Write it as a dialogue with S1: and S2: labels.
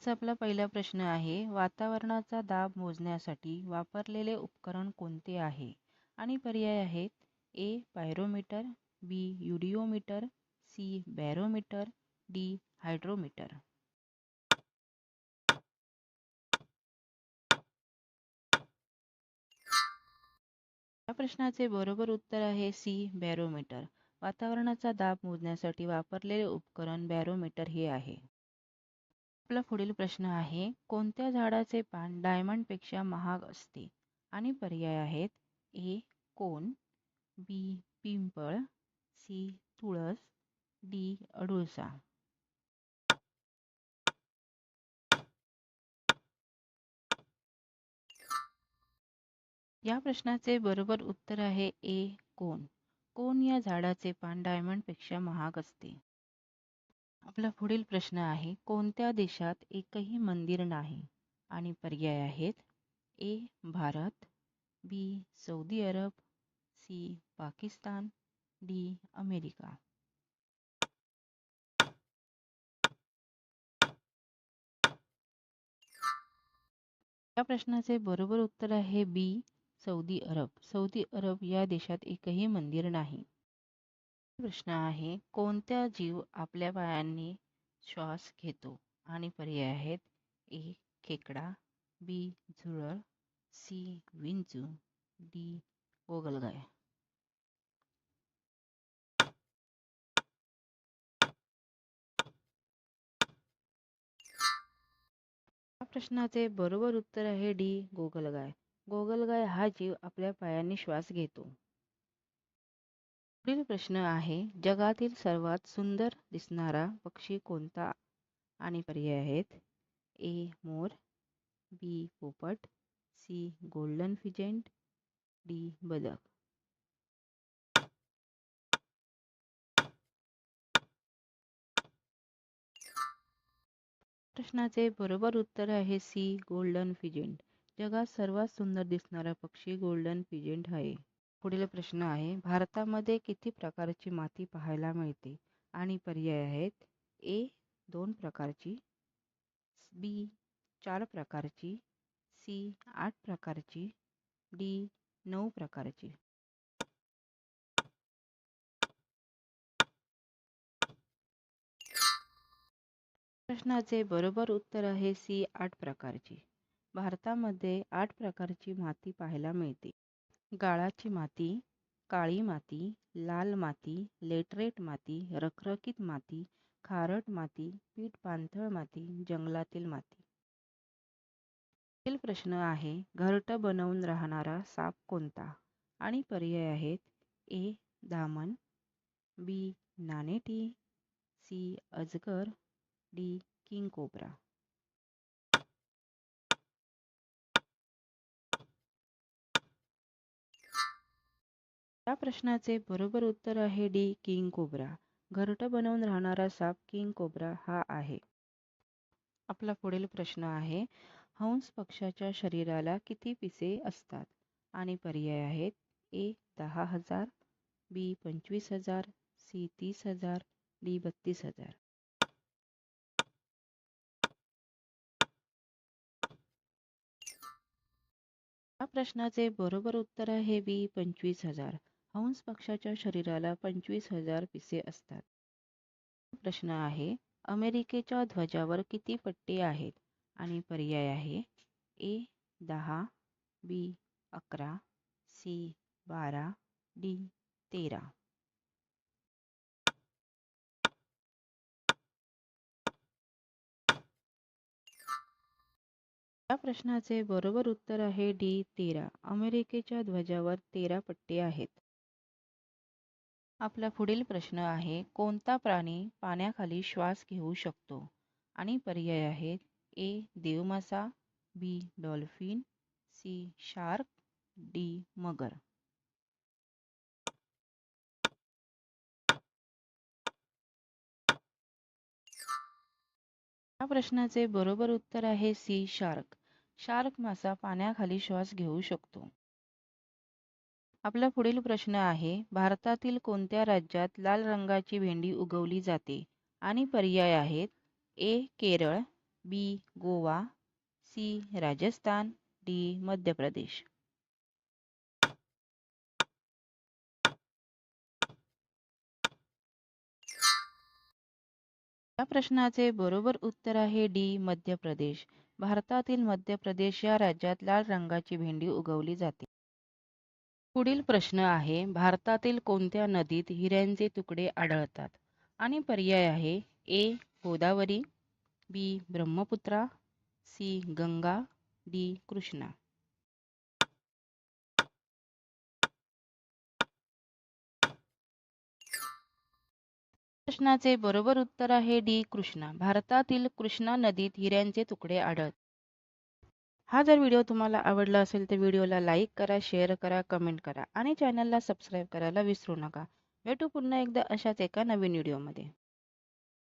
S1: आजचा आपला पहिला प्रश्न आहे वातावरणाचा दाब मोजण्यासाठी वापरलेले उपकरण कोणते आहे? आणि पर्याय आहेत A pyrometer B eudiometer C barometer D hydrometer. या प्रश्नाचे बरोबर उत्तर आहे सी बॅरोमीटर. वातावरणाचा दाब मोजण्यासाठी वापरलेले उपकरण बॅरोमीटर हे आहे. आपला पुढील प्रश्न आहे कोणत्या झाडाचे पान डायमंडपेक्षा महाग असते? आणि पर्याय आहेत ए कोन बी पिंपळ सी तुळस डी अडुळसा. या प्रश्नाचे बरोबर उत्तर आहे ए कोन कोन या झाडाचे पान डायमंडपेक्षा महाग असते? आपला पुढील प्रश्न आहे कोणत्या देशात एकही मंदिर नाही? आणि पर्याय आहेत A Bharat B Saudi Arab C Pakistan D America. या प्रश्नाचे बरोबर उत्तर आहे B Saudi Arab. Saudi Arab या देशात एकही मंदिर नाही. प्रश्न आहे कोणत्या जीव आपल्या पायांनी श्वास घेतो आणि पर्याय आहेत? ए खेकडा बी झुरळ सी विंचू डी गोगलगाय. प्रश्नाचे बरोबर उत्तर आहे डी गोगलगाय. गोगलगाय हा जीव आपल्या पायांनी श्वास घेतो. पुढील प्रश्न आहे जगातील सर्वात सुंदर दिसणारा पक्षी कोणता आणि पर्याय आहेत? ए. मोर बी. पोपट सी. Golden pheasant D. बदक प्रश्नाचे बरोबर उत्तर आहे सी. Golden pheasant. जगात सर्वात सुंदर दिसणारा पक्षी गोल्डन फिजेंट आहे. पुढील प्रश्न आहे भारतामध्ये किती प्रकारची माती पाहायला मिळते? आणि पर्याय आहेत ए दोन प्रकारची बी चार प्रकारची सी आठ प्रकारची डी नऊ प्रकारची. प्रश्नाचे बरोबर उत्तर आहे सी आठ प्रकारची. भारतामध्ये आठ प्रकारची माती पाहायला मिळते. गाळाची माती काळी माती लाल माती लेटरेट माती रखरखीत माती खारट माती पीठ पाणथळ माती जंगलातील माती. पुढील प्रश्न आहे घरट बनवून राहणारा साप कोणता? आणि पर्याय आहेत ए दामन बी नानेटी सी अजगर डी किंग कोबरा. या प्रश्नाचे बरोबर उत्तर आहे डी किंग कोब्रा. घरटं बनवून राहणारा साप किंग कोब्रा हा आहे. आपला पुढील प्रश्न आहे हंस पक्षाच्या शरीराला किती पिसे असतात? आणि पर्याय आहेत ए दहा हजार बी पंचवीस हजार सी तीस हजार डी बत्तीस हजार. या प्रश्नाचे बरोबर उत्तर आहे बी पंचवीस हजार. हंस पक्षाच्या शरीराला पंचवीस हजार पिसे असतात. प्रश्न आहे अमेरिकेच्या ध्वजावर किती पट्टे आहेत? आणि पर्याय आहे ए दहा बी अकरा सी बारा डी तेरा. या प्रश्नाचे बरोबर उत्तर आहे डी तेरा. अमेरिकेच्या ध्वजावर तेरा पट्टे आहेत. आपला पुढील प्रश्न आहे कोणता प्राणी पाण्याखाली श्वास घेऊ शकतो? आणि पर्याय आहेत A देवमासा B dolphin C shark D मगर. या प्रश्नाचे बरोबर उत्तर आहे सी शार्क. शार्क मासा पाण्याखाली श्वास घेऊ शकतो. आपला पुढील प्रश्न आहे भारतातील कोणत्या राज्यात लाल रंगाची भेंडी उगवली जाते? आणि पर्याय आहेत A Kerala B Goa C Rajasthan D Madhya Pradesh. या प्रश्नाचे बरोबर उत्तर आहे डी मध्य प्रदेश. भारतातील मध्य प्रदेश या राज्यात लाल रंगाची भेंडी उगवली जाते. पुढील प्रश्न आहे भारतातील कोणत्या नदीत हिऱ्यांचे तुकडे आढळतात? आणि पर्याय आहे A Godavari B Brahmaputra C Ganga D Krishna. प्रश्नाचे बरोबर उत्तर आहे डी कृष्णा. भारतातील कृष्णा नदीत हिऱ्यांचे तुकडे आढळतात. हा जर व्हिडिओ तुम्हाला आवडला असेल तर व्हिडिओला लाईक करा शेअर करा कमेंट करा आणि चॅनलला सबस्क्राईब करायला विसरू नका. भेटू पुन्हा एकदा अशाच एका नवीन व्हिडिओमध्ये.